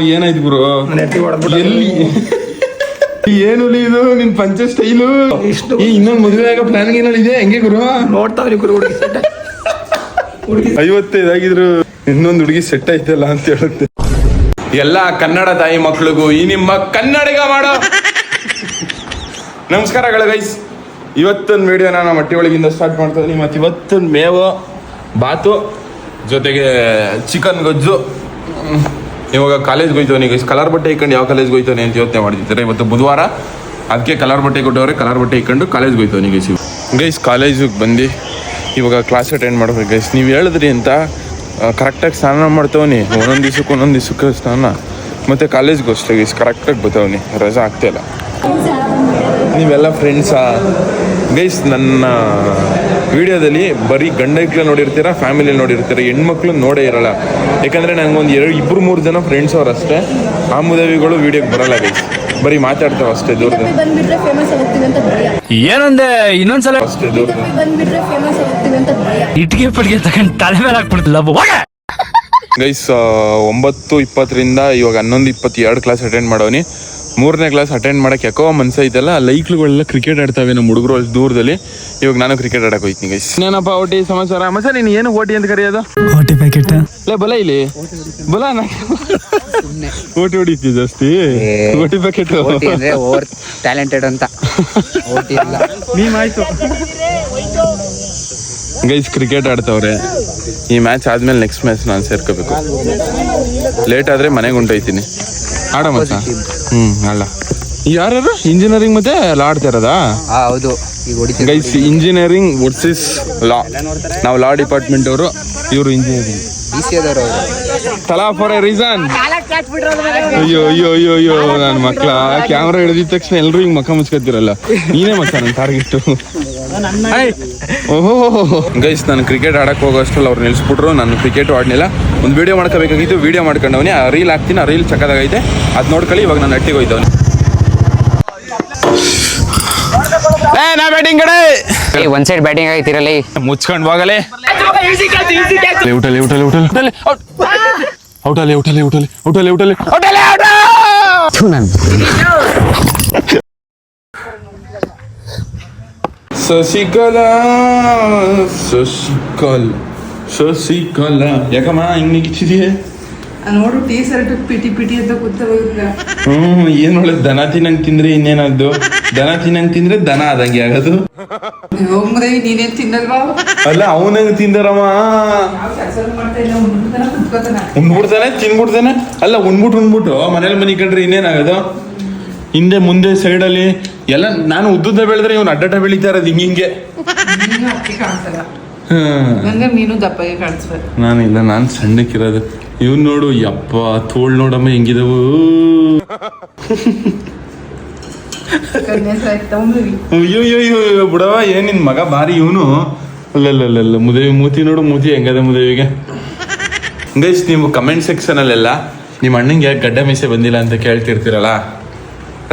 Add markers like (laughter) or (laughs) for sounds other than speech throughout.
ಏನಾಯ್ತು ಗುರು? ಹೊಡೆದ್ಬಿಟ್ಟು. ಎಲ್ಲಿ? ಏನು ಇದು? ನಿನ್ ಪಂಚ ಸ್ಟೈಲು ಇಷ್ಟು- ಈ ಇನ್ನೊಂದು ಮದುವೆ ಆಗೋ ಪ್ಲಾನ್ ಏನಾದ್ರು ಇದೆ ಹೆಂಗೆ ಗುರು? ನೋಡ್ತಾವ್ರಿ ಗುರು ಹುಡುಗಿ ಸೆಟ್ ಹುಡುಗಿ ಐವತ್ತೈದು ಆಗಿದ್ರು ಇನ್ನೊಂದು ಹುಡುಗಿ ಸೆಟ್ ಐತಲ್ಲ ಅಂತ ಹೇಳುತ್ತೆ. ಎಲ್ಲ ಕನ್ನಡ ತಾಯಿ ಮಕ್ಕಳಿಗೂ ಈ ನಿಮ್ಮ ಕನ್ನಡಿಗ ಮಾಡೋ. ನಮಸ್ಕಾರಗಳು ಗೈಸ್ ಇವತ್ತೊಂದು ವಿಡಿಯೋನ ನಾನು ಮಟ್ಟಿ ಒಳಗಿಂದ ಸ್ಟಾರ್ಟ್ ಮಾಡ್ತಾ ಮತ್ತೆ ಮತ್ತು ಇವತ್ತೊಂದು ಮೇವು ಬಾತು ಜೊತೆಗೆ ಚಿಕನ್ ಗೊಜ್ಜು. ಇವಾಗ ಕಾಲೇಜ್ಗೆ ಹೋಯ್ತವನಿ ಗೈಸ್ ಕಲರ್ ಬಟ್ಟೆ ಇಕ್ಕೊಂಡು ಯಾವ ಕಾಲೇಜ್ಗೆ ಹೋಯ್ತಾನೆ ಅಂತ ಯೋಚನೆ ಮಾಡ್ತಿದ್ದಾರೆ? ಇವತ್ತು ಬುಧವಾರ, ಅದಕ್ಕೆ ಕಲರ್ ಬಟ್ಟೆ ಕೊಟ್ಟವ್ರೆ ಕಲರ್ ಬಟ್ಟೆ ಇಕ್ಕೊಂಡು ಕಾಲೇಜ್ಗೆ ಹೋಯ್ತವನಿ ಗೈಸ್ ಗೈಸ್ ಕಾಲೇಜಿಗೆ ಬಂದು ಇವಾಗ ಕ್ಲಾಸ್ ಅಟೆಂಡ್ ಮಾಡ್ಬೇಕು ಗೈಸ್ ನೀವು ಹೇಳಿದ್ರಿ ಅಂತ ಕರೆಕ್ಟಾಗಿ ಸ್ನಾನ ಮಾಡ್ತವನಿ. ಒಂದೊಂದು ದಿವ್ಸಕ್ಕೆ ಒಂದೊಂದು ದಿವ್ಸಕ್ಕೆ ಸ್ನಾನ. ಮತ್ತು ಕಾಲೇಜ್ಗೂ ಅಷ್ಟೇ ಗೈಸ್ ಕರೆಕ್ಟಾಗಿ ಬತ್ತವನಿ ರಜಾ ಆಗ್ತಾಯಿಲ್ಲ ನೀವೆಲ್ಲ ಫ್ರೆಂಡ್ಸಾ ಗೈಸ್ ನನ್ನ ವಿಡಿಯೋದಲ್ಲಿ ಬರೀ ಗಂಡ ಮಕ್ಳು ನೋಡಿರ್ತೀರ ಫ್ಯಾಮಿಲಿ ನೋಡಿರ್ತೀರ ಹೆಣ್ಮಕ್ಳು ನೋಡೇ ಇರಲ್ಲ. ಯಾಕಂದರೆ ನನಗೊಂದು ಎರಡು ಇಬ್ಬರು ಮೂರು ಜನ ಫ್ರೆಂಡ್ಸ್ ಅವ್ರು ಅಷ್ಟೇ. ಆ ಮುದವಿಗಳು ವಿಡಿಯೋಗೆ ಬರಲ್ಲ ಗೈಸ್ ಬರೀ ಮಾತಾಡ್ತಾವ ಅಷ್ಟೇ ದೂರದ. ಏನಂದೆ ಇನ್ನೊಂದ್ಸಲ ಅಷ್ಟೇ ದೂರದ. ಇಟ್ಗೆ ಪಟ್ಗೆ ತಗೊಂಡ್ ತಲೆ ಮೇಲೆ ಹಾಕ್ಬಿಡ್ತಿಲ್ಲ ಗೈಸ್ ಒಂಬತ್ತು ಇಪ್ಪತ್ತರಿಂದ ಇವಾಗ ಹನ್ನೊಂದು ಇಪ್ಪತ್ತೆರಡು ಕ್ಲಾಸ್ ಅಟೆಂಡ್ ಮಾಡೋನಿ ಮೂರನೇ ಕ್ಲಾಸ್ ಅಟೆಂಡ್ ಮಾಡೋಕ್ಕೆ ಯಾಕೋ ಮನ್ಸ ಐತಲ್ಲ ಲೈಕ್ಳುಗಳೆಲ್ಲ ಕ್ರಿಕೆಟ್ ಆಡ್ತಾವೆ ನಮ್ಮ ಹುಡುಗರು ಅಲ್ಲಿ ದೂರದಲ್ಲಿ. ಇವಾಗ ನಾನು ಕ್ರಿಕೆಟ್ ಆಡಕ್ಕೆ ಹೋಯ್ತೀನಿ ಗೈಸ್ ಏನಪ್ಪ ಓಟಿ ಸಮಾಚಾರ. ಮಸ ನೀನು ಏನು ಓಟಿ ಅಂತ ಕರೆಯೋದು? ಓಟಿ ಪ್ಯಾಕೆಟ್ ಲೇ ಬಲ ಇಲ್ಲಿ. ಬಲ ಓಟಿ ಹೊಡಿತಿ ಜಾಸ್ತಿ? ಓಟಿ ಪ್ಯಾಕೆಟ್ ಓವರ್ ಟ್ಯಾಲೆಂಟೆಡ್ ಅಂತ. ಓಟಿ ಇಲ್ಲ ಅಲ್ಲ (laughs) ನೀನಾಯ್ತು ಗೈಸ್ ಕ್ರಿಕೆಟ್ ಆಡ್ತಾವ್ರೆ. ಈ ಮ್ಯಾಚ್ ಆದ್ಮೇಲೆ ನೆಕ್ಸ್ಟ್ ಮ್ಯಾಚ್ ನಾನು ಸೇರ್ಕೋಬೇಕು. ಲೇಟ್ ಆದ್ರೆ ಮನೆಗೆ ಹೊಂಟೋಯ್ತೀನಿ. ಆಡ ಹ್ಮ್ ಅಲ್ಲ. ಯಾರು ಇಂಜಿನಿಯರಿಂಗ್ ಮತ್ತೆ ಲಾ ಆಡ್ತಾ ಇರೋದಾ? ಹೌದು. ಗೈಸ್ ಇಂಜಿನಿಯರಿಂಗ್ ವರ್ಸಸ್ ಲಾ ನಾವು ಲಾ ಡಿಪಾರ್ಟ್ಮೆಂಟ್ ಅವರು ಇವರು ಇಂಜಿನಿಯರಿಂಗ್ ತಲಾ ಫಾರ್ ಎ ರೀಸನ್ ಅಯ್ಯೋ ಅಯ್ಯೋ ಅಯ್ಯೋ ಅಯ್ಯೋ ನನ್ನ ಮಕ್ಳ ಕ್ಯಾಮ್ರಾ ಹಿಡಿದಿದ ತಕ್ಷಣ ಎಲ್ಲರೂ ಹಿಂಗೆ ಮಕ್ಕ ಮುಚ್ಕೊತಿರಲ್ಲ. ನೀನೇ ಮಕ್ಕ ನನ್ನ ಟಾರ್ಗೆಟ್ ಓಹೋ. ಗೈಸ್ ನಾನು ಕ್ರಿಕೆಟ್ ಆಡಕ್ ಹೋಗೋ ಅಷ್ಟ್ರಲ್ಲಿ ಅವ್ರು ನಿಲ್ಸ್ಬಿಟ್ರು. ನಾನು ಕ್ರಿಕೆಟ್ ಆಡಲಿಲ್ಲ. ಒಂದು ವಿಡಿಯೋ ಮಾಡ್ಕೋಬೇಕಾಗಿತ್ತು. ವಿಡಿಯೋ ಮಾಡ್ಕೊಂಡವನಿ. ಆ ರೀಲ್ ಹಾಕ್ತೀನಿ. ಆ ರೀಲ್ ಚಕ್ಕದಾಗೈತೆ. ಅದ್ ನೋಡ್ಕೊಳ್ಳಿ. ಇವಾಗ ನಾನು ಅಟ್ಟಿಗೆ ಹೋಯ್ತವನಿ ನಾ ಬ್ಯಾಟಿಂಗ್ ಕಡೆ. ಒಂದ್ ಸೈಡ್ ಬ್ಯಾಟಿಂಗ್ ಆಗೈತಿರಲ್ಲ ಮುಚ್ಕೊಂಡು ಹೋಗಲೇ. ಊಟಲ್ಲಿ ಔಟಲ್ಲಿ ಔಟಲ್ಲಿ ಔಟಲ್ಲಿ ಔಟಲ್ಲಿ ಔಟಲ್ಲಿ ಔಟಲ್ಲಿ ಶಶಿಕಲಾ ಶಶಿಕಲ್ ಶಶಿಕಲಾ. ಯಾಕಮ್ಮ ಹಿಂಗ್ ನಿಂತಿದೆಯೇ ನೋಡು ಟೀ ಶರ್ಟ್ ಪಿಟಿ ಪಿಟಿ ಅಂತ ಕೂತವಾಗ ಹ್ಮ್ ಏನ್ ಒಳ್ಳೆ ದನ ತಿನ್ನಂಗ್ ತಿಂದ್ರೆ ಇನ್ನೇನದ್ದು ದನ ತಿನ್ನಂಗ್ ತಿಂದ್ರೆ ದನ ಆದಂಗೆ ಆಗೋದು? ಹೋಗ್ಮರೆ ನೀನೇನ್ ತಿನ್ನಲ್ವಾ? ಅಲ್ಲ ಅವನಂಗ್ ತಿಂದರಮ್ಮ? ಉಂಡ್ಬಿಡ್ತಾನೆ ತಿನ್ಬಿಡ್ತಾನೆ? ಅಲ್ಲ ಉಣ್ಬಿಟ್ಟು ಉಣ್ಬಿಟ್ಟು ಮನೇಲಿ ಮನಿ ಕಂಡ್ರೆ ಇನ್ನೇನಾಗದು? ಹಿಂದೆ ಮುಂದೆ ಸೈಡಲ್ಲಿ ಎಲ್ಲ ನಾನು ಉದ್ದುದ್ದ ಬೆಳೆದ್ರೆ ಇವ್ನು ಅಡ್ಡಟ ಬೆಳಿತಾ ಇರೋದು ಹಿಂಗಿಂಗೆ ನೀನು ಅಕ್ಕಿ ಕಾಣಿಸಲ್ಲ ಹ್ಮ್ ನಂಗೆ ನೀನು ದಪ್ಪಗೆ ಕಾಣಿಸ್ಬೇಕು. ನಾನು ಇಲ್ಲ ನಾನು ಸಣ್ಣಕ್ಕಿರೋದು ಇವ್ನು ನೋಡು ಯಪ್ಪ ತೋಳ್ ನೋಡಮ್ಮ ಹೆಂಗಿದವು. ಅಯ್ಯೋ ಅಯ್ಯೋ ಅಯ್ಯೋ ಬಿಡವ ಏನ್ ನಿನ್ ಮಗ ಬಾರಿ ಇವನು? ಅಲ್ಲಲ್ಲಲ್ಲ ಮುದೇವಿ ಮೂತಿ ನೋಡು ಮೂತಿ ಹೆಂಗದ ಮುದೇವಿಗೆ. ಗೈಸ್ ನೀವು ಕಮೆಂಟ್ ಸೆಕ್ಷನ್ ಅಲ್ಲೆಲ್ಲ ನಿಮ್ಮ ಅಣ್ಣಂಗೆ ಗಡ್ಡ ಮೀಸೆ ಬಂದಿಲ್ಲ ಅಂತ ಕೇಳ್ತಿರ್ತೀರಲ್ಲ?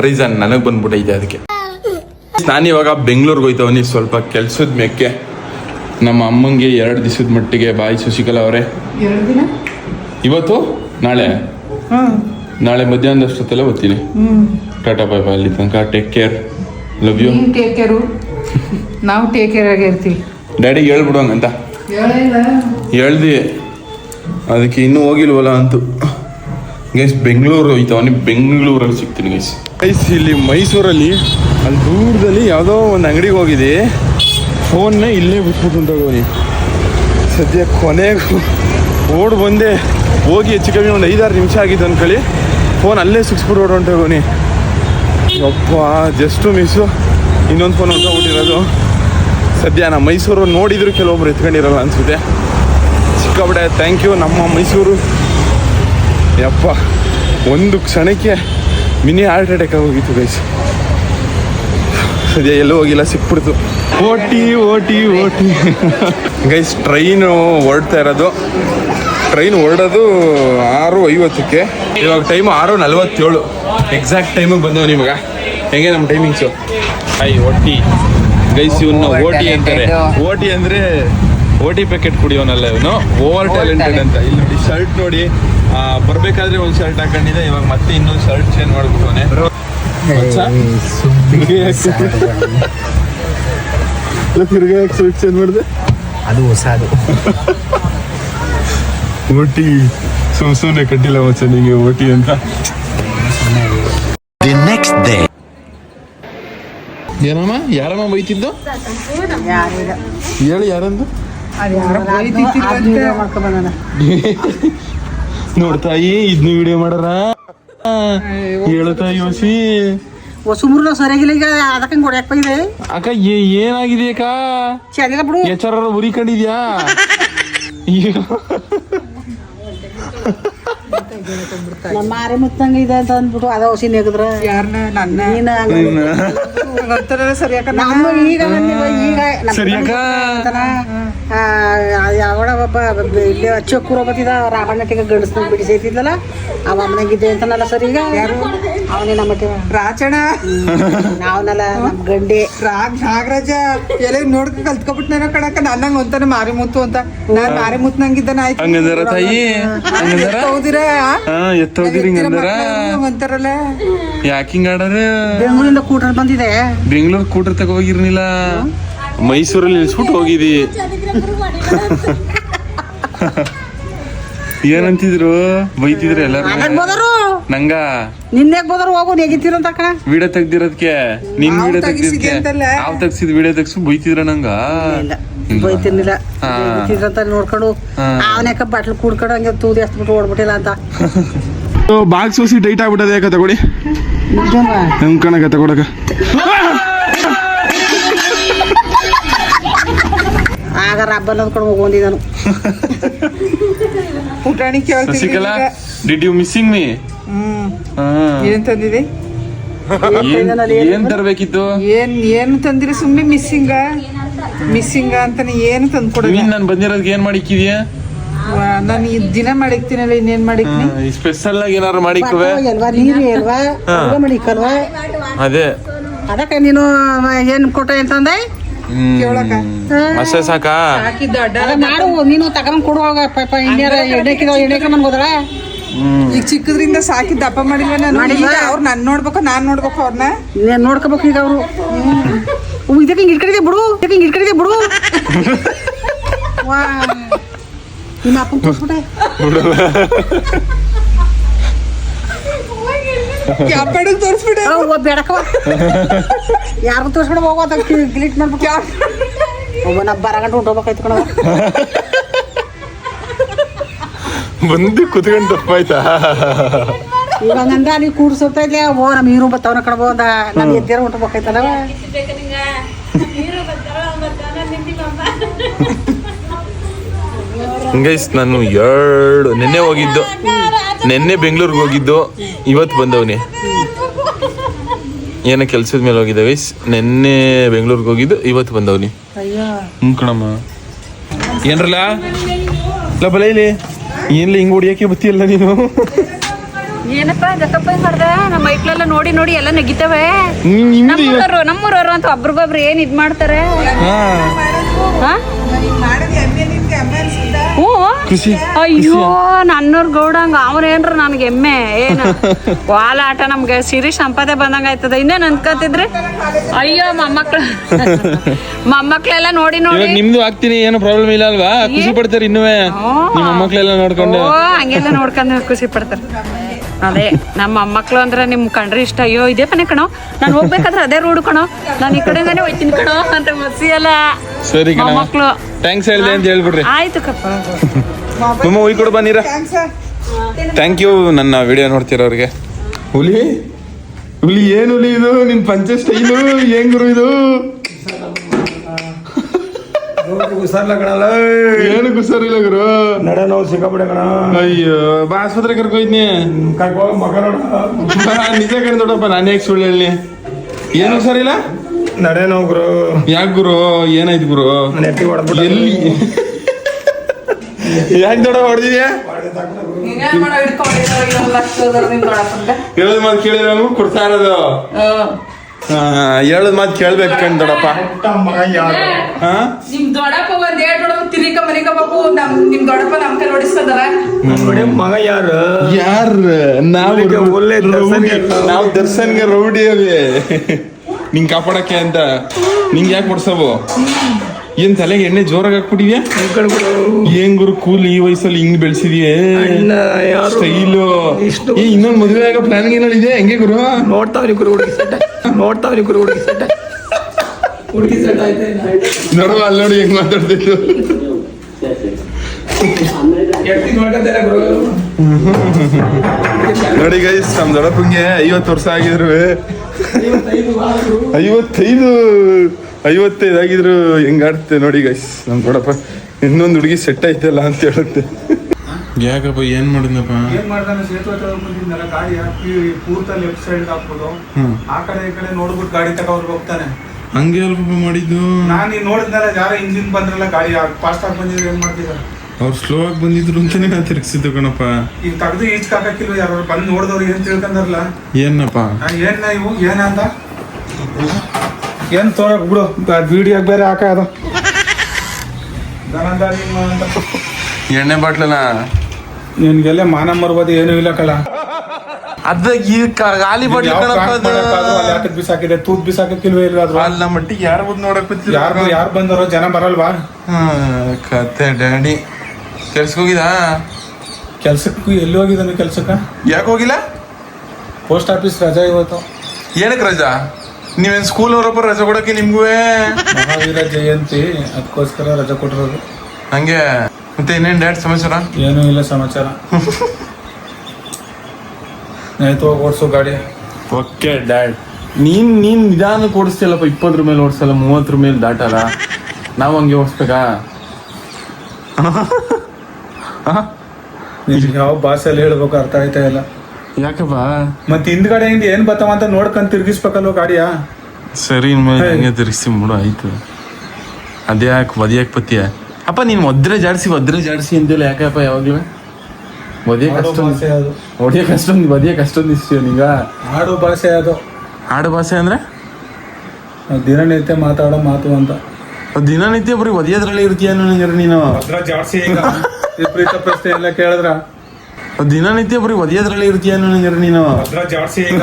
ರೀಸನ್ ನನಗೆ ಬಂದ್ಬಿಟ್ಟೈತೆ ಅದಕ್ಕೆ. ನಾನು ಇವಾಗ ಬೆಂಗಳೂರಿಗೆ ಹೋಯ್ತವನಿ ಸ್ವಲ್ಪ ಕೆಲ್ಸದ ಮೇಕ್ಕೆ. ನಮ್ಮ ಅಮ್ಮಂಗೆ ಎರಡು ದಿವಸದ ಮಟ್ಟಿಗೆ ಬಾಯಿ ಶಶಿಕಲಾ ಅವರೇ. ಇವತ್ತು? ನಾಳೆ? ನಾಳೆ ಮಧ್ಯಾಹ್ನದಷ್ಟೊತ್ತೆಲ್ಲ ಬರ್ತೀನಿ ಟಾಟಾ ಬಾಯ್ ಬಾಯ್ ಅಲ್ಲಿ ತನಕ take care love you take care ನಾವು ಟೇಕ್ ಕೇರ್ ಆಗಿ ಇರ್ತೀವಿ. ಡ್ಯಾಡಿಗೆ ಹೇಳ್ಬಿಡುವಂಗಂತ ಹೇಳಿಲ್ಲ ಹೇಳ್ದಿ. ಅದಕ್ಕೆ ಇನ್ನೂ ಹೋಗಿಲ್ವಲ್ಲ ಅಂತೂ. ಗೈಸ್ ಬೆಂಗಳೂರು ಹೋಯ್ತವನಿ ಬೆಂಗಳೂರಲ್ಲಿ ಸಿಗ್ತೀನಿ ಗೈಸ್ ಗೈಸ್ ಇಲ್ಲಿ ಮೈಸೂರಲ್ಲಿ ಅಲ್ಲಿ ದೂರದಲ್ಲಿ ಯಾವುದೋ ಒಂದು ಅಂಗಡಿಗೆ ಹೋಗಿದೆ ಫೋನ್ನ ಇಲ್ಲೇ ಬಿಟ್ಬಿಟ್ಟು ಹೊಂಟೋಗವನಿ ಸದ್ಯ ಕೊನೆಗೂ ಓಡ್ ಬಂದೆ ಹೋಗಿ ಹೆಚ್ಚು ಕಮ್ಮಿ ಒಂದು ಐದಾರು ನಿಮಿಷ ಆಗಿದ್ದು ಅಂದ್ಕೊಳ್ಳಿ ಫೋನ್ ಅಲ್ಲೇ ಸಿಕ್ಸ್ಬಿಟ್ಟು ಹೊಂಟೋಗವನಿ ಯಪ್ಪ ಜಸ್ಟು ಮಿಸ್ಸು ಇನ್ನೊಂದು ಫೋನ್ ಹೊಂಟೋಗ್ಬಿಟ್ಟಿರೋದು ಸದ್ಯ ನಾ ಮೈಸೂರು ನೋಡಿದ್ರು ಕೆಲವೊಬ್ರು ಎತ್ಕೊಂಡಿರಲ್ಲ ಅನ್ಸುತ್ತೆ. ಸಿಕ್ಕಾಬಿಟ್ಟೆ ಥ್ಯಾಂಕ್ ಯು ನಮ್ಮ ಮೈಸೂರು. ಯಪ್ಪ, ಒಂದು ಕ್ಷಣಕ್ಕೆ ಮಿನಿ ಹಾರ್ಟ್ ಅಟ್ಯಾಕ್ ಆಗೋಗಿತ್ತು ಗೈಸ್ ಅದೇ ಎಲ್ಲೂ ಹೋಗಿಲ್ಲ ಸಿಕ್ಬಿಡ್ತು. OT OT OT. Guys train ಹೊರಡ್ತಾ ಇರೋದು. ಟ್ರೈನ್ ಹೊರಡೋದು ಆರು ಐವತ್ತಕ್ಕೆ. ಇವಾಗ ಟೈಮು ಆರು ನಲ್ವತ್ತೇಳು. ಎಕ್ಸಾಕ್ಟ್ ಟೈಮಿಗೆ ಬಂದವು ನಿಮಗ. ಹೆಂಗೆ ನಮ್ಮ ಟೈಮಿಂಗ್ಸು ಐ ಓಟಿ. ಗೈಸ್ ಇವನ್ನ ಓಟಿ ಅಂತಾರೆ. ಓಟಿ ಅಂದ್ರೆ ಓಟಿ ಪ್ಯಾಕೆಟ್ ಕುಡಿಯೋನಲ್ಲ ಇವನು? ಓವರ್ ಟ್ಯಾಲೆಂಟೆಡ್ ಅಂತ. ಇಲ್ಲಿ ನೋಡಿ ಶರ್ಟ್ ನೋಡಿ. ಬರ್ಬೇಕಾದ್ರೆ ಒಂದು ಶರ್ಟ್ ಹಾಕೊಂಡಿದ್ದೆ ಇವಾಗ ಮತ್ತೆ ಇನ್ನೊಂದು ಶರ್ಟ್ ಚೇಂಜ್ ಮಾಡ್ಬಿಟ್ಟವನೆ ತಿರ್ಗಾ ಶರ್ಟ್ ಚೇಂಜ್ ಮಾಡಿದೆ ಅದು ಹೊಸ ಅದು ಓಟಿ ಸುಮ್ ಸುಮ್ಮನೆ ಕಟ್ಟಿಲ್ಲ ಮಚ್ಚ ನಿಂಗೆ ಓಟಿ ಅಂತ ಏನಮ್ಮ ಯಾರಮ್ಮ ಬೈತಿದ್ದು ಹೇಳಿ ಯಾರಂದು ನೋಡ್ತಾಯಿ ಇದ್ನು ವಿಡಿಯೋ ಮಾಡಾರ? ಹೇಳ್ತಾಯಿ ಯೋಸಿ ಹೊಸಿ ಹೊಸುಮುರ್ಲ ಸರಿಯಾಗಿಲ್ಲ ಈಗ ಅದಕ್ಕೆ ಹೊಡ್ಯಾಕ್ ಬಂದಿದೆ ಅಕ್ಕ ಏ- ಏನಾಗಿದೆ ಅಕ್ಕ? ಚೆನ್ನಾಗಿಲ್ಲ ಬಿಡು. ಎಚ್ಚರ ಉರಿ ಕಂಡಿದ್ಯಾ? ನಮ್ಮ ಮಾರಿ ಮುತ್ತಂಗ ಇದೆ ಅಂತ ಅಂದ್ಬಿಟ್ಟು ಅದ ಹೊಸಿ ನೆಗದ್ರ. ಯಾರನ್ನ ನನ್ನ. ನೀನ ಗೊತ್ತಾರಲ್ಲ ಸರಿ ಯಾಕ ನಮ್ಮ ಈಗ ಈಗ ನಮ್ಮ ಯಾವಡ ಒಬ್ಬ ಇಲ್ಲಿ ಇಲ್ಲಿ ಅಚ್ಚಕ್ಕೂರ ಬತ್ತಿದ ರಾಮಣ್ಣಟ್ಟಿಗೆ ಗಂಡಸ್ನ ಬಿಡಿಸೈತಿದ್ಲಲ್ಲ ಅವ ಅಮ್ಮನಾಗಿದ್ದೆ ಅಂತನಲ್ಲ ಸರ್ ಈಗ? ಯಾರು? ಅವನೇ ನಮ್ಮ ರಾಚಣ ನಾವ್ನಲ್ಲ ನಮ್ಮ ಗಂಡೆ. ರಾಗ್ ನಾಗರಾಜ ಎಲ್ಲ ನೋಡ್ಕ ಕಲ್ತ್ಕೊಬಿಟ್ನೇನೋ ಕಣಕ್ಕ? ನನ್ನಂಗ ಅಂತಾನೆ ಮಾರಿ ಮುತ್ತು ಅಂತ. ನಾನ್ ಮಾರಿ ಮುತ್ತು ನಂಗಿದ್ದಾನ ಆಯ್ತು. ಹಂಗಂದಾರ ತಾಯಿ? ಹಂಗಂದಾರ? ಹೌದಿರ ಹಾ ಎತ್ತೋದಿರಿ ಹಂಗಂದಾರ? ಅಂತಾರಲ್ಲ? ಯಾಕೆ ಹಿಂಗ ಆಡಾರ ಬೆಂಗಳೂರಿಂದ ಕೂಟರ್ ಬಂದಿದೆ. ಬೆಂಗಳೂರು ಕೂಟರ್ ತಗ ಹೋಗಿರ್ನಿಲ್ಲ. ಮೈಸೂರಲ್ಲಿ ನಿಲ್ಸ್ಬಿಟ್ಟು ಹೋಗಿದಿ. (laughs) ಏನಂತಿದ್ರು? ಬೈತಿದ್ರು ಎಲ್ಲಾರು. ನಂಗ. ನಿನ್ನೆಗ್ ಬೋದರು ಹೋಗು ನೆಗಿತೀರಂತ ಕಣ. ವಿಡಿಯೋ ತೆಗ್ದಿರೋದಕ್ಕೆ ನಿನ್ ವಿಡಿಯೋ ಅಂತಲ್ಲ? ಹಾವ್ ತೆಗ್ಸಿದ್ ವಿಡಿಯೋ ತೆಗ್ಸು ಬೈತಿದ್ರ ನಂಗ? ಬೈತಿರ್ಲಿಲ್ಲ. ಅಂತ ನೋಡ್ಕೊಂಡು ಅವನೇಕ ಬಟ್ಲು ಕುಡ್ಕೊಂಡು ಹಂಗೆ ತೂದಿ ಹಚ್ಬಿಟ್ಟು ಓಡ್ಬಿಟ್ಟಿಲ್ಲ ಅಂತ. (laughs) ಬಾಕ್ಸ್ ಸೋಸಿ ಟೈಟ್ ಆಗ್ಬಿಟ್ಟದೆ ಯಾಕೆ ತಗೊಳ್ಳಿ? ನಮ್ ಕಣಕ ತಗೊಳಕ. ಆಗ ರಬ್ಬನ್ ಅಂದ್ಕೊಂಡು ಹೋಗಿ ನಾನು (laughs) ಪುಟಾಣಿ ಕೇಳ್ತೀನಿ Sasikala did you missing me hmm. ಏನ್ ತಂದಿದೆ? ಏನ್ ತರಬೇಕಿತ್ತು? ಏನ್ ಏನ್ ತಂದಿರಿ ಸುಮ್ಮನೆ ಮಿಸ್ಸಿಂಗ ಮಿಸ್ಸಿಂಗ ಅಂತಾನೆ ಏನು ತಂದ್ಕೊಡಲ್ಲ ನೀನ್ ನಾನು ಬಂದಿರೋದಕ್ಕೆ ಏನ್ ಮಾಡಿಕ್ಕಿದ್ಯಾ? ನಾನು ಈ ದಿನ ಮಾಡಿಕ್ತೀನಲ್ಲ ಇನ್ನೇನ್ ಮಾಡಿಕ್ನಿ ಸ್ಪೆಷಲ್ ಆಗಿ ಏನಾರು ಮಾಡಿಕ್ಕವೆ ಅಲ್ವಾ? ನೀರು ಅಲ್ವಾ ಅದೇ. ಅದಕ್ಕೆ ನೀನು ಏನ್ ಕೊಟ್ಟೆ ಅಂತಂದೆ? ಅಷ್ಟೇ ಸಾಕಾ? ಹಾಕಿದ್ದ ಅಡ್ಡ ಅದ ಮಾಡು ನೀನು ತಗೊಂಡ್ ಕೊಡುವಾಗ ಪಾಪ ಎಣ್ಣೆಕ ನನ್ಗೆ ಹೋದ್ರ. ಈಗ ಚಿಕ್ಕದ್ರಿಂದ ಸಾಕಿದ್ದ ದಪ್ಪ ಮಾಡಿಲ್ಲ ನಾನು? ಅವ್ರು ನನ್ ನೋಡ್ಬೇಕು ನಾನು ನೋಡ್ಬೇಕು ಅವ್ರನ್ನ ನೀನ್ ನೋಡ್ಕೋಬೇಕು ಈಗ ಅವರು. ಇದಕ್ಕೆ ಹಿಂಗೆ ಇಟ್ಕಡಿದೆ ಬಿಡು ಇದಕ್ಕೆ ಹಿಂಗೆ ಇಟ್ಕಡಿದೆ ಬಿಡು. (laughs) ವಾ. ನಿಮ್ಮ ಅಪ್ಪನ ತೋರಿಸ್ಬಿಟ್ಟೆ. ಕ್ಯಾಪೆಡಗ್ ತೋರಿಸ್ಬಿಟ್ಟೆ. ತೋರಿಸ್ಬಿಡ ಹೋಗೋ ಡಿಲೀಟ್ ಒಬ್ಬ ನಾ ಗಂಟೆ ಹೊಂಟೋಗ್ಬೇಕಾಯ್ತು ಕಣ ಬಂದು ಕುತ್ಕೊಂಡು ತಪ್ಪಾಯ್ತಾ ಇವಾಗ ಅಂದ ಅಲ್ಲಿ ಕೂಡ್ಸೋತಾ ಇದ್ಲೆ ಓ ನಮ್ಮ ಹೀರೋ ಬತ್ತವನ ಕಣಬೋ ಅಂದ. ನಾನು ಎದ್ದೇರ ಹೊಂಟೋಗ್ಬೇಕಾಯ್ತಲ್ಲ ಗೈಸ್ ನಾನು ಎರಡು ನಿನ್ನೆ ಹೋಗಿದ್ದು. ನಿನ್ನೆ ಬೆಂಗಳೂರಿಗೆ ಹೋಗಿದ್ದು ಇವತ್ತು ಬಂದವನೇ. ಏನೋ ಕೆಲ್ಸದ ಮೇಲೆ ಹೋಗಿದ್ದೆ ವೈಸ್ ನಿನ್ನೆ ಬೆಂಗಳೂರಿಗೆ ಹೋಗಿದ್ದು ಇವತ್ತು ಬಂದವನಿ. ಅಯ್ಯೋ. ಹ್ಞೂ ಕಣಮ್ಮ. ಏನ್ರಲ್ಲ? ಇಲ್ಲ ಬಲ ಇಲ್ಲಿ. ಏನಿಲ್ಲ ಹಿಂಗ್ ಹೊಡಿಯಕ್ಕೆ ಬತ್ತಿಯಲ್ಲ ನೀನು? ಏನಪ್ಪ ಜಕ್ಕಪ್ಪ ಮಾಡ್ದ? ನಮ್ಮ ಮೈಕ್ಳೆಲ್ಲ ನೋಡಿ ನೋಡಿ ಎಲ್ಲ ನೆಗಿತವೆ. ನಮ್ಮೂರವ್ರು ನಮ್ಮೂರವ್ರು ಅಂತ ಒಬ್ರಿಗೊಬ್ರು ಏನ್ ಇದ್ ಮಾಡ್ತಾರೆ? ಹಾ. ಖುಷಿ. ಅಯ್ಯೋ ನನ್ನೂರ್ ಗೌಡಂಗ ಅವನೇನ್ರ ನನ್ಗೆ ಎಮ್ಮೆ ಏನ? (laughs) ವಾಲ ಆಟ ನಮ್ಗೆ ಸಿರಿ ಸಂಪದೆ ಬಂದಂಗ ಆಯ್ತದ. ಇನ್ನೇನ್ ಅನ್ಕೋತಿದ್ರಿ ಅಯ್ಯೋ ಮೊಮ್ಮಕ್ಳು. (laughs) ಮೊಮ್ಮಕ್ಳೆಲ್ಲ ನೋಡಿ ನೋಡಿ. ನಿಮ್ದು ಆಗ್ತೀನಿ ಏನು ಪ್ರಾಬ್ಲಮ್ ಇಲ್ಲ ಅಲ್ವಾ? ಖುಷಿ ಪಡ್ತಾರೆ ಇನ್ನೂ ನಿಮ್ಮ ಮಕ್ಕಳೆಲ್ಲ ನೋಡ್ಕೊಂಡು. ಓ ಹಂಗೆಲ್ಲ ನೋಡ್ಕೊಂಡು ಖುಷಿ ಪಡ್ತಾರೆ. ಅದೇ ನಮ್ಮ ಮೊಮ್ಮಕ್ಳು ಅಂದ್ರೆ ನಿಮ್ ಕಂಡ್ರೆ ಇಷ್ಟ. ಅಯ್ಯೋ ಇದೇ ಮನೆ ಕಣೋ. ನಾನು ಹೋಗ್ಬೇಕಾದ್ರೆ ಅದೇ ರೋಡ್ ಕಣೋ. ನಾನು ಈ ಕಡೆಯಿಂದಾನೆ ಹೋಯ್ತೀನಿ ಕಣೋ ಅಂತ ಮಸಿ ಅಲ್ಲ ಸರಿ ಮಕ್ಕಳು ಥ್ಯಾಂಕ್ಸ್ ಹೇಳಿದೆ ಅಂತ ಹೇಳ್ಬಿಡ್ರಿ. ಆಯ್ತು ಕಪ್ಪ. (laughs) ಮಮ್ಮ ಹುಲಿ ಕೊಡು ಬನ್ನಿರ. ಥ್ಯಾಂಕ್ ಯು ನನ್ನ ವಿಡಿಯೋ ನೋಡ್ತಿರೋರಿಗೆ. ಹುಲಿ? ಹುಲಿ ಏನು ಹುಲಿ ಇದು? ನಿನ್ ಪಂಚ ಸ್ಟೈಲು ಹೆಂಗ್ರು ಇದು? ಹುಷಾರ್ಲ ಕಣಲ್ಲ. ಏನು ಗುಸರಿಲ್ಲ ಗುರು? ನಡೆ ನೋವು ಸಿಕ್ಕಾಬಿಡ ಕಣ. ಅಯ್ಯೋ ಬಾ ಆಸ್ಪತ್ರೆ ಕರ್ಕೊಯ್ತೀನಿ ಕರ್ಕೋ ಮಗ ನೋಡ. ನಿಜ ಕಣ್ ದೊಡ್ಡಪ್ಪ ನಾನು ಯಾಕೆ ಸುಳ್ಳು ಹೇಳಿ ಏನು ಹುಷಾರಿಲ್ಲ? ನಡೆ ನೋವು ಗುರು. ಯಾಕೆ ಗುರು? ಏನಾಯ್ತು ಗುರು? ನೆಟ್ಟಿ ಹೊಡೆದ್ಬಿಟ್ಟು. ಎಲ್ಲಿ? ಯಾಕೆ ದೊಡ್ಡ ಹೊಡೆದಿದ್ಯಾ? ಹೇಳದ್ ಮಾತು ಕೇಳಿದ್ರೆ ಕೊಡ್ತಾ ಇರೋದು. ಹೇಳದ್ ಮಾತು ಕೇಳ್ಬೇಕು ಕಣ್ ದೊಡಪ್ಪ ನಿಮ್ ದೊಡಪ್ಪ ಒಂದ್ ಏಟ್ ಹೊಡೆದು ತಿರಿಕ ಮನಿಕ ನಮ್ ನಿಮ್ ದೊಡಪ್ಪ ನಮ್ ಕೈ ಮಗ ಯಾರು ಯಾರು ನಾವು ಒಳ್ಳೆ- ನಾವು ದರ್ಶನ್ಗೆ ರೌಡಿ ಅವೇ ನಿಂಗ್ ಕಾಪಾಡಕ್ಕೆ ಅಂತ. ನಿಂಗ್ ಯಾಕೆ ಕೊಡ್ಸವು? ಏನ್ ತಲೆಗೆ ಎಣ್ಣೆ ಜೋರಾಗಿ ಹಾಕ್ಬಿಟ್ಟಿದ್ಯಾ? ಏನ್ ಗುರು ಕೂಲ್ ಈ ವಯಸ್ಸಲ್ಲಿ ಹಿಂಗ್ ಬೆಳೆಸಿದ್ಯೇ? ಸ್ಟೈಲು. ಇಷ್ಟು- ಏ ಇನ್ನೊಂದ್ ಮದುವೆ ಆಗೋ ಪ್ಲಾನ್ ಏನಾದ್ರು ಇದೆ ಹೆಂಗೆ ಗುರು? ನೋಡ್ತಾವ್ರಿ ಗುರು ಹುಡುಗಿ ಸೆಟ್ ನೋಡ್ತಾವ್ರಿ ಗುರು ಹುಡುಗಿ ಸೆಟ್ ಹುಡುಗಿ ಸೆಟ್ ಆಯ್ತಾ ನೋಡುವ ಅಲ್ಲಿ ನೋಡಿ ಹೆಂಗ್ ಮಾತಾಡ್ತಿದ್ರು ನೋಡಿ ಗೈಸ್ ನಮ್ ದೊಡ್ಡಪ್ಪಂಗೆ ಐವತ್ತು ವರ್ಷ ಆಗಿದ್ರು. ಐವತ್ತೈದು. ಐವತ್ತೈದು ಆಗಿದ್ರು ಹೆಂಗಾಡ್ತೆ ನೋಡಿ ಗೈಸ್ ನಮ್ ದೊಡ್ಡಪ್ಪ ಇನ್ನೊಂದು ಹುಡುಗಿ ಸೆಟ್ ಆಯ್ತಲ್ಲ ಅಂತ ಹೇಳುತ್ತೆ. ಯಾಕಪ್ಪ ಏನ್ ಮಾಡಿದ್ನಪ್ಪ? ಏನ್ ಮಾಡ್ತಾನೆ ಸೇತುವೆ ತಗೊಂಡ್ಬಂದಿದ್ದಲ್ಲ ಗಾಡಿ ಪೂರ್ತ ಲೆಫ್ಟ್ ಸೈಡ್ ಹಾಕ್ಬೋದು ಆ ಕಡೆ ಈ ಕಡೆ ನೋಡ್ಬಿಟ್ಟು ಗಾಡಿ ತಗೊಂಡ್ ಹೋಗ್ತಾನೆ. ಹಂಗೆ ಅಲ್ಪ ಮಾಡಿದ್ದು? ನಾನು ನೀನು ನೋಡಿದ್ನಲ್ಲ ಯಾರೋ ಇಂಜಿನ್ ಬಂದ್ರಲ್ಲ ಗಾಡಿ ಫಾಸ್ಟ್ ಆಗಿ ಬಂದಿದ್ರೆ ಏನ್ ಮಾಡ್ತಿದ್ದಾರೆ ಅವ್ರು ಸ್ಲೋ ಆಗಿ ಬಂದಿದ್ರು ಅಂತಾನೆ ನಾ ತಿರ್ಗಿಸಿದ್ದು ಕಣಪ್ಪ. ಈಗ ತೆಗ್ದು ಈಚ್ ಹಾಕಕ್ಕಿಲ್ವ ಯಾರು ಬಂದು ನೋಡಿದವ್ರು ಏನ್ ತಿಳ್ಕೊಂಡಾರಲ್ಲ ಏನಪ್ಪ ಏನ್ ಇವು ಏನ ಅಂತ? ಏನ್ ತೋರಕ್ ಬಿಡು ಬೀಡಿಯಾಗ ಬೇರೆ ಹಾಕ ಅದು. ಎಣ್ಣೆ ಬಾಟ್ಲನ? ನಿನ್ಗೆಲ್ಲ ಮಾನ ಮರ್ಬೋದು ಏನೂ ಇಲ್ಲ ಕಳ ಅದ ಈ ಗಾಲಿ ಬಾಟ್ಲಿ ಯಾಕದ್ ಬಿಸಾಕಿದೆ? ತೂತ್ ಬಿಸಾಕಿಲ್ವೇ ಇಲ್ಲ ಅದ್ರ ಅಲ್ಲ ಮಟ್ಟಿಗೆ ಯಾರು ಬಂದು ನೋಡಕ್ ಯಾರು ಯಾರು ಬಂದಾರೋ ಜನ ಬರಲ್ವಾ? ಹಾ, ಕತೆ ಡ್ಯಾಡಿ. ಕೆಲ್ಸಕ್ಕೆ ಕೆಲ್ಸಕ್ಕೂ ಎಲ್ಲಿ ಹೋಗಿದ್ದಾನೆ ಕೆಲ್ಸಕ್ಕ? ಯಾಕೆ ಹೋಗಿಲ್ಲ? ಪೋಸ್ಟ್ ಆಫೀಸ್ ರಜಾ ಇವತ್ತು. ಏನಕ್ಕೆ ರಜಾ? ನೀವೇನ್ ಸ್ಕೂಲ್ ಅವರಪ್ಪ ರಜೆ ಕೊಡಕ್ಕೆ ನಿಮ್ಗೂ ಮಹಾವೀರ ಜಯಂತಿ ಅದಕ್ಕೋಸ್ಕರ ರಜಾ ಕೊಟ್ಟಿರೋದು. ಹಂಗೆ. ಮತ್ತೆ ಇನ್ನೇನ್ ಡ್ಯಾಡ್ ಸಮಾಚಾರ? ಏನೂ ಇಲ್ಲ ಸಮಾಚಾರ. ಆಯ್ತು ಹೋಗಿ ಓಡಿಸು ಗಾಡಿ. ಓಕೆ ಡ್ಯಾಡ್ ನೀನ್ ನೀನ್ ನಿಧಾನ ಓಡಿಸ್ತಿಲ್ಲಪ್ಪ ಇಪ್ಪತ್ತರ ಮೇಲೆ ಓಡಿಸಲ್ಲ ಮೂವತ್ತರ ಮೇಲೆ ದಾಟಲ್ಲ. ನಾವು ಹಂಗೆ ಓಡಿಸ್ಬೇಕಾ? ನಿಮ್ಗೆ ಯಾವ ಭಾಷೆಯಲ್ಲಿ ಹೇಳ್ಬೇಕು ಅರ್ಥ ಆಯ್ತಾ ಇಲ್ಲ. ಯಾಕಪ್ಪ? ಮತ್ತೆ ಹಿಂದ್ಗಡೆಯಿಂದ ಏನ್ ಬರ್ತಾವ ಅಂತ ನೋಡ್ಕೊಂಡ್ ತಿರ್ಗಿಸ್ಬೇಕಲ್ವ ಗಾಡಿಯ? ಸರಿ ಇನ್ಮೇಲೆ ಹಂಗೆ ತಿರ್ಗಿಸಿ ಬಿಡು ಆಯ್ತು. ಅದೇ ಯಾಕೆ ಒದ್ಯಾಕ್ ಪತ್ಯ ಅಪ್ಪ ನೀನ್ ಒದ್ರೆ ಜಾಡಿಸಿ ಒದ್ರೆ ಜಾಡ್ಸಿ ಅಂದಿಲ್ಲ ಯಾಕಪ್ಪ ಯಾವಾಗ್ಲೂ? ಒದ್ಯಕ್ ಆಡೋ ಭಾಷೆ ಅದು. ಒದ್ಯಕ್ ಅಷ್ಟೊಂದು ಒದ್ಯಕ್ ಅಷ್ಟೊಂದು ಇಷ್ಟ ನಿಂಗ? ಆಡೋ ಭಾಷೆ ಅದು. ಆಡು ಭಾಷೆ ಅಂದ್ರೆ? ದಿನನಿತ್ಯ ಮಾತಾಡೋ ಮಾತು ಅಂತ. ದಿನನಿತ್ಯ ಬರೀ ಒದ್ಯೋದ್ರಲ್ಲಿ ಇರ್ತೀಯ ನೀನು? ವಿಪರೀತ ಪ್ರಶ್ನೆ ಎಲ್ಲ ಕೇಳಿದ್ರ. ದಿನನಿತ್ಯ ಬರೀ ಒದಿಯೋದ್ರಲ್ಲಿ ಇರ್ತೀಯ ನನಗೆ ನೀನು? ಅದ್ರ ಜಾಸ್ತಿ ಈಗ.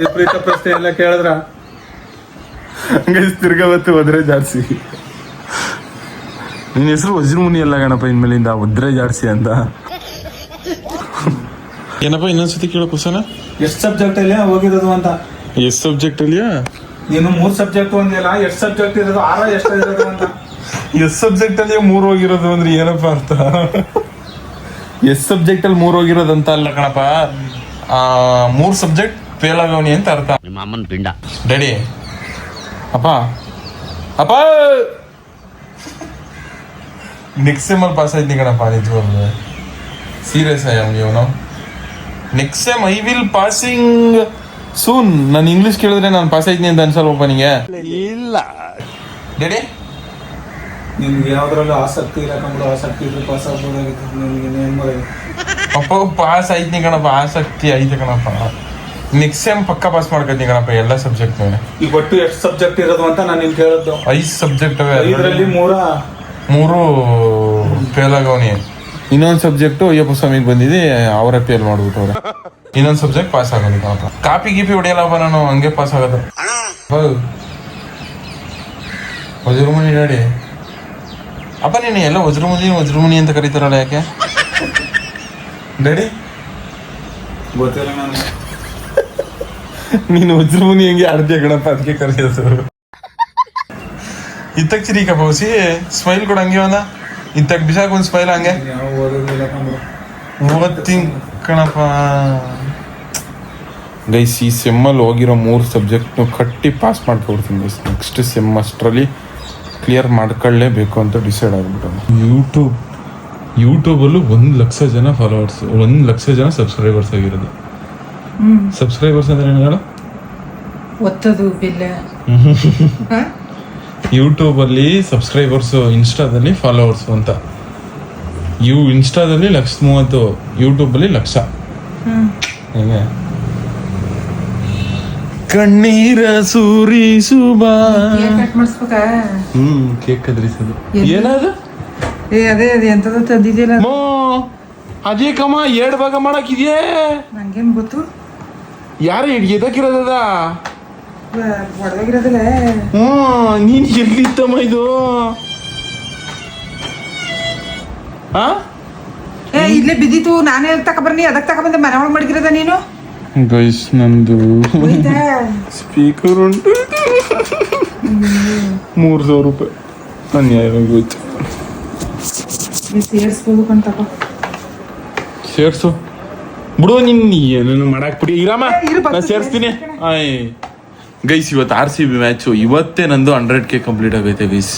ವಿಪರೀತ ಪ್ರಶ್ನೆ ಎಲ್ಲ ಕೇಳಿದ್ರ? ಹಂಗೆ ತಿರ್ಗಾ ಬತ್ತು ಒದ್ರೆ ಜಾಡ್ಸಿ ನಿನ್ನ ಹೆಸರು ವಜ್ರಮುನಿ ಅಲ್ಲ ಗಣಪ ಇನ್ಮೇಲಿಂದ ಒದ್ರೆ ಜಾಡ್ಸಿ ಅಂತ. ಏನಪ್ಪ ಇನ್ನೊಂದ್ಸತಿ ಕೇಳೋ ಕುಸನ. ಎಷ್ಟು ಸಬ್ಜೆಕ್ಟ್ ಅಲ್ಲಿ ಹೋಗಿರೋದು ಅಂತ? ಎಷ್ಟು ಸಬ್ಜೆಕ್ಟ್ ಅಲ್ಲಿಯಾ? ನೀನು ಮೂರ್ ಸಬ್ಜೆಕ್ಟ್ ಒಂದಿಲ್ಲ ಎಷ್ಟು ಸಬ್ಜೆಕ್ಟ್ ಇರೋದು ಆರ ಎಷ್ಟು ಇರೋದು ಅಂತ. ಎಷ್ಟು ಸಬ್ಜೆಕ್ಟ್ ಅಲ್ಲಿ ಮೂರ್ ಹೋಗಿರೋದು ಅಂದ್ರೆ ಏನಪ್ಪ ಅರ್ಥ? ಎಸ್ ಸಬ್ಜೆಕ್ಟ್ ಅಲ್ಲಿ ಮೂರ್ ಹೋಗಿರೋದು ಅಂತ ಅಲ್ಲ ಕಣಪ್ಪ. ಆ, ಮೂರ್ ಸಬ್ಜೆಕ್ಟ್ ಫೇಲ್ ಆಗವನಿ ಅಂತ ಅರ್ಥ. ನಿಮ್ಮ ಅಮ್ಮನ ಪಿಂಡ. ಡ್ಯಾಡಿ ಅಪ್ಪ ಅಪ್ಪ! ನೆಕ್ಸ್ಟ್ ಸೆಮ್ ಅಲ್ಲಿ ಪಾಸ್ ಆಯ್ತೀನಿ ಕಣಪ್ಪ ನಿಜವಾಗ್ಲು. Serious I am you know next sem I will passing soon ನಾನು ಇಂಗ್ಲಿಷ್ ಕೇಳಿದ್ರೆ ನಾನು ಪಾಸ್ ಆಯ್ತೀನಿ ಅಂತ ಅನ್ಸಲ್ವಪ್ಪ ನಿಂಗೆ. ಇಲ್ಲ. ಡ್ಯಾಡಿ ನಿನ್ಗೆ ಯಾವ್ದ್ರಲ್ಲೂ ಆಸಕ್ತಿ ಇಲ್ಲ ಕಂಬಳು ಆಸಕ್ತಿ ಇದ್ರೆ ಪಾಸ್ ಆಗ್ಬೋದಾಗಿತ್ತು. ನಿಮ್ಗೆ ನೇಮ್ ಮಾಡೋದು ಅಪ್ಪ ಪಾಸ್ ಐತಿ ಕಣಪ್ಪ ಆಸಕ್ತಿ ಐತೆ ಕಣಪ್ಪ. ನೆಕ್ಸ್ಟ್ ಸೆಮ್ ಪಕ್ಕ ಪಾಸ್ ಮಾಡ್ಕೊತೀನಿ ಕಣಪ್ಪ ಎಲ್ಲ ಸಬ್ಜೆಕ್ಟ್ ಮೇಲೆ. ಈಗ ಒಟ್ಟು ಎಷ್ಟು ಸಬ್ಜೆಕ್ಟ್ ಇರೋದು ಅಂತ ನಾನು ನಿಮ್ಗೆ ಕೇಳದ್ದು ಐದು ಸಬ್ಜೆಕ್ಟ್ ಐದರಲ್ಲಿ ಮೂರ? ಮೂರು ಫೇಲ್ ಆಗವನಿ. ಇನ್ನೊಂದು ಸಬ್ಜೆಕ್ಟು ಅಯ್ಯಪ್ಪ ಸ್ವಾಮಿಗೆ ಬಂದಿದೆ ಅವರ ಫೇಲ್ ಮಾಡ್ಬಿಟ್ಟವ್ರೆ. ಇನ್ನೊಂದು ಸಬ್ಜೆಕ್ಟ್ ಪಾಸ್ ಆಗೋದು ಕಣಪ್ಪ. ಕಾಪಿ ಗೀಪಿ ಹೊಡಿಯಲ್ಲಪ್ಪ ನಾನು ಹಂಗೆ ಪಾಸ್ ಆಗೋದು. ಹೌದು. ವಜ್ರಮುನಿ ಡ್ಯಾಡಿ. ಅಪ್ಪ ನೀನು ಎಲ್ಲ ವಜ್ರಮುನಿ ವಜ್ರಮುನಿ ಅಂತ ಕರೀತಾರಲ್ಲ ಯಾಕೆ? ಡ್ಯಾಡಿ? ಗೊತ್ತಿಲ್ಲ ನಾನು. ನೀನು ವಜ್ರಮುನಿ ಹೆಂಗೆ ಆಡ್ತೀಯ ಗಣಪ ಅದಕ್ಕೆ ಕರೆಯೋದು? ಇತ್ತಕ್ ಚಿರಿಕ ಬೌಸಿ ಸ್ಮೈಲ್ ಕೂಡ ಹಂಗೆ ಒಂದ. ಇತ್ತಕ್ ಬಿಸಾಕ್ ಒಂದು ಸ್ಮೈಲ್ ಹಂಗೆ. ಓದ್ತೀನಿ ಕಣಪ್ಪ. ಗೈಸ್ ಈ ಸೆಮ್ಮಲ್ಲಿ ಹೋಗಿರೋ ಮೂರು ಸಬ್ಜೆಕ್ಟ್ನು ಕಟ್ಟಿ ಪಾಸ್ ಮಾಡ್ಕೊಡ್ತೀನಿ ಗೈಸ್. ನೆಕ್ಸ್ಟ್ ಸೆಮ್ ಅಷ್ಟರಲ್ಲಿ ಕ್ಲಿಯರ್ ಮಾಡ್ಕೊಳ್ಳೇಬೇಕು ಅಂತ ಡಿಸೈಡ್ ಆಗ್ಬಿಟ್ಟು ಯೂಟ್ಯೂಬ್ ಯೂಟ್ಯೂಬಲ್ಲೂ ಒಂದು ಲಕ್ಷ ಜನ ಫಾಲೋವರ್ಸ್ ಒಂದು ಲಕ್ಷ ಜನ ಸಬ್ಸ್ಕ್ರೈಬರ್ಸ್ ಆಗಿರೋದು. ಸಬ್ಸ್ಕ್ರೈಬರ್ಸ್ ಅಂದ್ರೆ ಏನು ಒತ್ತದು ಬಿಲ್ಲ ಯೂಟ್ಯೂಬಲ್ಲಿ ಸಬ್ಸ್ಕ್ರೈಬರ್ಸು ಇನ್ಸ್ಟಾದಲ್ಲಿ ಫಾಲೋವರ್ಸು ಅಂತ. ಯು ಇನ್ಸ್ಟಾದಲ್ಲಿ ಲಕ್ಷ ಮೂವತ್ತು ಯೂಟ್ಯೂಬಲ್ಲಿ ಲಕ್ಷ. ಹೇಗೆ? ಕಣ್ಣೀರ ಸುರಿಸುವ. ಹ್ಮ್ ಕೇಕ್ ಕದ್ರಿಸೋದು. ಏನದು? ಏ ಅದೇ ಅದೇ ಎಂತದ ತಂದಿದ್ದಿಲ್ಲ ಮೋ ಅದೇ ಕಮ್ಮ ಎರಡು ಭಾಗ ಮಾಡಕ್ಕಿದ್ಯೇ ನಂಗೇನ್ ಗೊತ್ತು? ಯಾರು ಎದಕ್ಕಿರೋದದ? ಒಡವಾಗಿರೋದಿಲ್ಲ ಹ್ಞೂ ನೀನ್ ಎಲ್ಲಿತ್ತಮ್ಮ ಇದು? ಹಾ ಏ ಇಲ್ಲೇ ಬಿದ್ದಿತ್ತು. ನಾನೇ ತಗೊಬರ್ನಿ ಅದಕ್ಕೆ ತಗೊಬಂದೆ ಮನೆ ಒಳಗೆ ಮಡಗಿರೋದ ನೀನು? ಗೈಸ್ ನಂದು ಸ್ಪೀಕರ್ ಉಂಟು ಮೂರು ಸಾವಿರ ರೂಪಾಯಿ ಅನ್ಯಾಯವಾಗಿ ಹೋಯ್ತು ಸೇರ್ಸು ಬಿಡು ನಿನ್ನ ಏನೇನು ಮಾಡಕ್ ಬಿಡಿ ಇರಮ್ಮ ನಾ ಸೇರಿಸ್ತೀನಿ ಆಯ್ ಗೈಸ್ ಇವತ್ತು ಆರ್ ಸಿ ಬಿ ಮ್ಯಾಚು ಇವತ್ತೇ ನಂದು ಹಂಡ್ರೆಡ್ ಕೆ ಕಂಪ್ಲೀಟ್ ಆಗೈತೆ ಗೈಸ್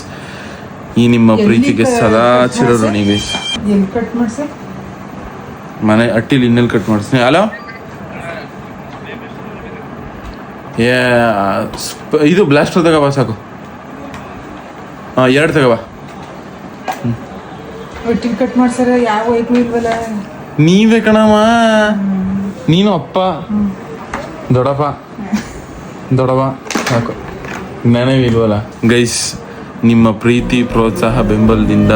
ಈ ನಿಮ್ಮ ಪ್ರೀತಿಗೆ ಸದಾ ಚಿರಋಣಿ ಗೈಸ್ ಮನೆ ಅಟ್ಟಿಲಿ ಇನ್ನೆಲ್ಲಿ ಕಟ್ ಮಾಡಿಸ್ತೀನಿ ಹಲೋ ಏ ಇದು ಬ್ಲಾಸ್ಟರ್ ತಗೋಬಾ ಸಾಕು. ಹಾಂ ಎರಡು ತಗೋಬಾ ಟಿಕೆಟ್ ಕಟ್ ಮಾಡ್ಸಾರ ಯಾವ ವೈಕು ಇಲ್ವಲ್ಲ? ನೀವೇ ಕಣಮ್ಮ. ನೀನು ಅಪ್ಪ. ದೊಡಪ್ಪ ದೊಡಪ್ಪ ಸಾಕು. ನೆನವಿಲ್ವಲ್ಲ. ಇಲ್ವಲ್ಲ ಗೈಸ್ ನಿಮ್ಮ ಪ್ರೀತಿ ಪ್ರೋತ್ಸಾಹ ಬೆಂಬಲದಿಂದ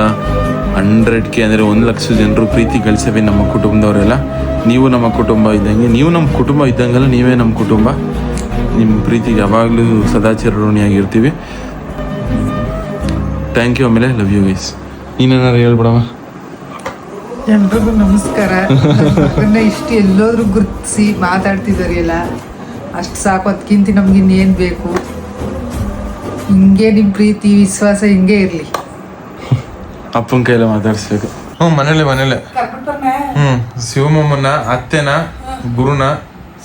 ಹಂಡ್ರೆಡ್ ಕೆ ಅಂದರೆ ಒಂದು ಲಕ್ಷ ಜನರು ಪ್ರೀತಿ ಗಳಿಸವೆ ನಮ್ಮ ಕುಟುಂಬದವರೆಲ್ಲ. ನೀವು ನಮ್ಮ ಕುಟುಂಬ ಇದ್ದಂಗೆ ನೀವು ನಮ್ಮ ಕುಟುಂಬ ಇದ್ದಂಗೆಲ್ಲ ನೀವೇ ನಮ್ಮ ಕುಟುಂಬ. ನಿಮ್ಮ ಪ್ರೀತಿಗೆ ಯಾವಾಗಲೂ ಸದಾ ಚಿರಋಣಿಯಾಗಿರ್ತೀವಿ. ಥ್ಯಾಂಕ್ ಯು ಆಮೇಲೆ ಲವ್ ಯು ಗೈಸ್ ನೀನೇನಾರು ಹೇಳ್ಬಿಡಮ್ಮ? ಎಲ್ರಿಗೂ ನಮಸ್ಕಾರ. ನನ್ನ ಇಷ್ಟು ಎಲ್ಲೋದ್ರೂ ಗುರುತಿಸಿ ಮಾತಾಡ್ತಿದಾರಿಲ್ಲ ಅಷ್ಟು ಸಾಕು ಅದಕ್ಕಿಂತ ನಮ್ಗೆ ಇನ್ನೇನು ಬೇಕು? ಹಿಂಗೆ ನಿಮ್ಮ ಪ್ರೀತಿ ವಿಶ್ವಾಸ ಹಿಂಗೆ ಇರಲಿ. ಅಪ್ಪನ ಕೈಲ ಮಾತಾಡಿಸ್ಬೇಕು. ಹ್ಞೂ ಮನೇಲೆ ಮನೇಲೆ. ಹ್ಞೂ ಶಿವಮೊಮ್ಮನ ಅತ್ತೆನ ಗುರುನ.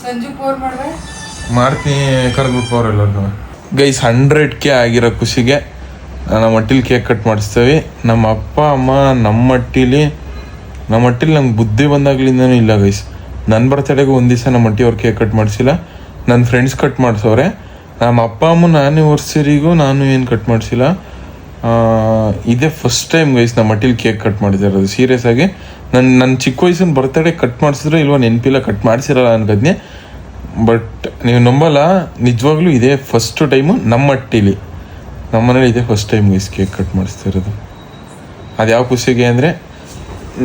ಸಂಜು ಫೋನ್ ಮಾಡ್ತೀನಿ ಕರೆದ್ಬಿಟ್ಟು ಅವ್ರು ಎಲ್ಲರಿಗೂ ಗೈಸ್ ಹಂಡ್ರೆಡ್ ಕೆ ಆಗಿರೋ ಖುಷಿಗೆ ನಮ್ಮ ಮಟ್ಟಿಲಿ ಕೇಕ್ ಕಟ್ ಮಾಡಿಸ್ತೇವೆ. ನಮ್ಮ ಅಪ್ಪ, ಅಮ್ಮ, ನಮ್ಮ ಮಟ್ಟಿಲಿ ನಮ್ಮ ಮಟ್ಟಿಲಿ ನಂಗೆ ಬುದ್ಧಿ ಬಂದಾಗ್ಲಿಂದನೂ ಇಲ್ಲ ಗೈಸ್ ನನ್ನ ಬರ್ತಡೆಗೂ ಒಂದು ದಿವಸ ನಮ್ಮ ಮಟ್ಟಿ ಅವ್ರು ಕೇಕ್ ಕಟ್ ಮಾಡಿಸಿಲ್ಲ. ನನ್ನ ಫ್ರೆಂಡ್ಸ್ ಕಟ್ ಮಾಡಿಸೋರೆ ನಮ್ಮ ಅಪ್ಪ ಅಮ್ಮನ ಆ್ಯನಿವರ್ಸರಿಗೂ ನಾನು ಏನು ಕಟ್ ಮಾಡಿಸಿಲ್ಲ. ಇದೇ ಫಸ್ಟ್ ಟೈಮ್ ಗೈಸ್ ನಮ್ಮ ಮಟ್ಟಿಲಿ ಕೇಕ್ ಕಟ್ ಮಾಡಿದಿರೋದು. ಸೀರಿಯಸ್ ಆಗಿ. ನನ್ನ ನನ್ನ ಚಿಕ್ಕ ವಯಸ್ಸಿನ ಬರ್ತಡೆ ಕಟ್ ಮಾಡಿಸಿದ್ರೆ ಇಲ್ವ ನೆನಪಿಲ್ಲ ಕಟ್ ಮಾಡಿಸಿರಲ್ಲ ಅನ್ಕದ್ನಿ. ಬಟ್ ನೀವು ನಂಬಲ್ಲ ನಿಜವಾಗ್ಲೂ ಇದೇ ಫಸ್ಟ್ ಟೈಮು ನಮ್ಮ ಅಟ್ಟಿಲಿ. ನಮ್ಮ ಮನೇಲಿ ಇದೇ first time guys cake cut ಮಾಡಿಸ್ತಾ ಇರೋದು. ಅದು ಯಾವ ಖುಷಿಗೆ ಅಂದರೆ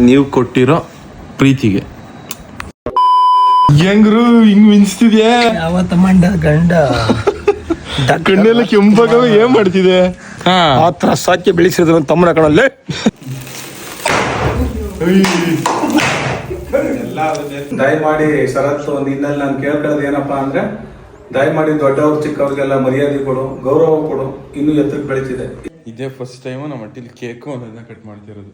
ನೀವು ಕೊಟ್ಟಿರೋ ಪ್ರೀತಿಗೆ. ಹೆಂಗ್ರು ಹಿಂಗ್ ಮಿಂಚ್ತಿದ್ಯಾ? ಯಾವತ್ತ ಮಂಡ ಗಂಡ. (laughs) ಕಣ್ಣೆಲ್ಲ ಕೆಂಪಾಗ ಏನ್ ಮಾಡ್ತಿದೆ? ಆ ಆತರ ಸಾಕಿ ಬೆಳೆಸಿರೋದು ನನ್ನ ತಮ್ಮನ ಕಣಲ್ಲೇ ದಯಮಾಡಿ ಶರತ್ ನಿನ್ನಲ್ಲಿ ನಾನು ಕೇಳ್ಕೊಳ್ಳೋದು ಏನಪ್ಪಾ ಅಂದ್ರೆ ದಯಮಾಡಿ ದೊಡ್ಡವ್ರು ಚಿಕ್ಕವ್ರಿಗೆಲ್ಲ ಮರ್ಯಾದೆ ಕೊಡು ಗೌರವ ಕೊಡು ಇನ್ನೂ ಎತ್ತರಕ್ಕೆ ಬೆಳೀತಿದೆ. ಇದೇ ಫಸ್ಟ್ ಟೈಮು ನಮ್ಮ ಮಟ್ಟಿಲಿ ಕೇಕು ಅನ್ನೋದನ್ನ ಕಟ್ ಮಾಡ್ತಿರೋದು.